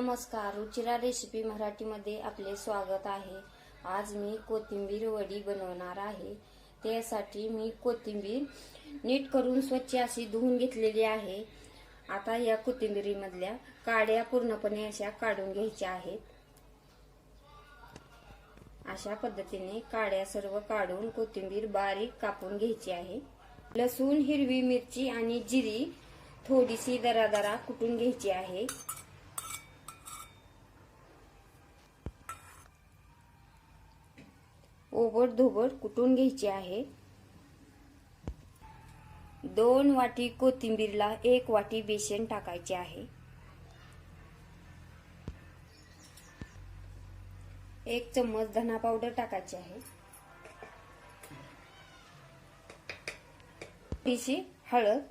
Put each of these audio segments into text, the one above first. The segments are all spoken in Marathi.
नमस्कार रुचिरा रेसिपी मराठीमध्ये आपले स्वागत आहे. आज मी कोथिंबीर वडी बनवणार आहे. त्यासाठी मी कोथिंबीर नीट करून स्वच्छ अशी धुवून घेतलेली आहे. आता या कोथिंबीरीमधल्या काड्या पूर्णपणे अशा काढून घ्यायच्या आहेत. अशा पद्धतीने काड्या सर्व काढून कोथिंबीर बारीक कापून घ्यायची आहे. लसूण हिरवी मिरची आणि जिरी थोडीशी दरादरा कुटून घ्यायची आहे. ओबड धोबड कुटून घ्यायची आहे. दोन वाटी कोथिंबीरला एक वाटी बेसन टाकायचे आहे. एक चम्मच धना पावडर टाकायची आहे. थोडीशी हळद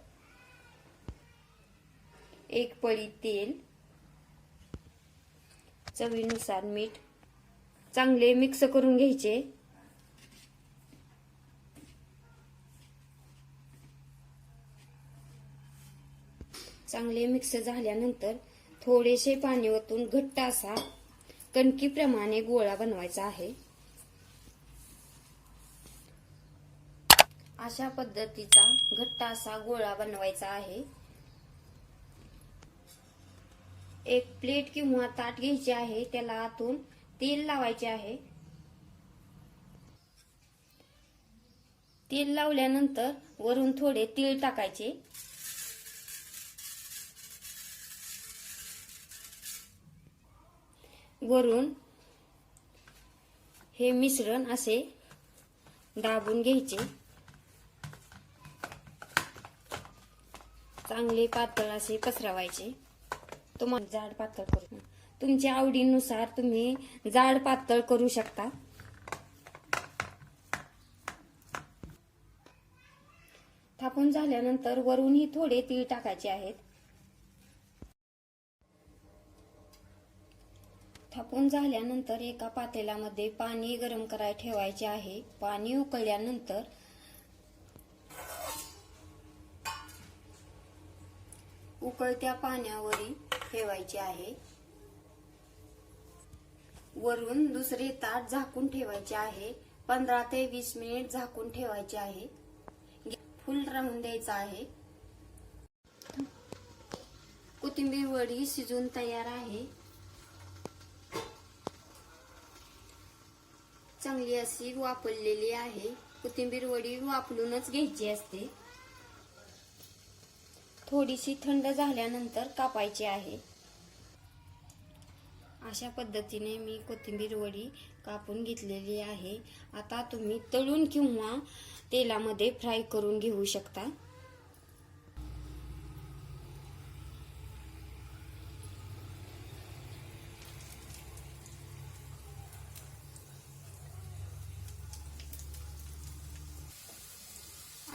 एक पळी तेल चवीनुसार मीठ चांगले मिक्स करून घ्यायचे. चांगले मिक्स झाल्यानंतर थोडेसे पाणी ओतून घट्ट असा कणकीप्रमाणे गोळा बनवायचा आहे. अशा पद्धतीचा घट्ट असा गोळा बनवायचा आहे. एक प्लेट किंवा ताट घ्यायचे आहे त्याला आतून तेल लावायचे आहे. तेल लावल्यानंतर वरून थोडे तीळ टाकायचे. वरून हे मिश्रण असे दाबून घ्यायचे. चांगले पातळ असे पसरवायचे. तुम्हाला जाड पातळ करू तुमच्या आवडीनुसार तुम्ही जाड पातळ करू शकता. थापून झाल्यानंतर वरूनही थोडे तीळ टाकायचे आहेत. थापून झाल्यानंतर एका पातेल्यामध्ये पाणी गरम करायला ठेवायचे आहे. पाणी उकळल्यानंतर उकळत्या पाण्यावरी ठेवायचे आहे. वरून दुसरे ताट झाकून ठेवायचे आहे. पंधरा ते वीस मिनिट झाकून ठेवायचे आहे. फुल राहून द्यायचा आहे. कोथिंबीर वडी शिजून तयार आहे. चांगली अशी वापरलेली आहे. कोथिंबीर वडी वापरूनच घ्यायची असते. थोडीशी थंड झाल्यानंतर कापायची आहे. अशा पद्धतीने मी कोथिंबीर वडी कापून घेतलेली आहे. आता तुम्ही तळून किंवा तेलामध्ये फ्राय करून घेऊ शकता.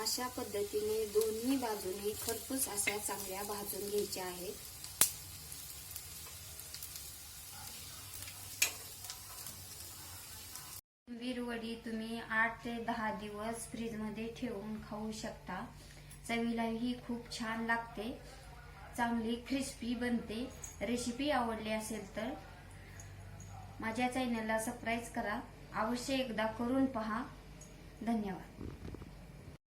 अशा पद्धतीने दोन्ही बाजूने खरपूस अशा चांगल्या भाजून घ्यायच्या आहेत. विरवडी तुम्ही आठ ते दहा दिवस फ्रीजमध्ये ठेवून खाऊ शकता. चवीलाही खूप छान लागते. चांगली क्रिस्पी बनते. रेसिपी आवडली असेल तर माझ्या चॅनलला सबस्क्राईब करा. अवश्य एकदा करून पहा. धन्यवाद.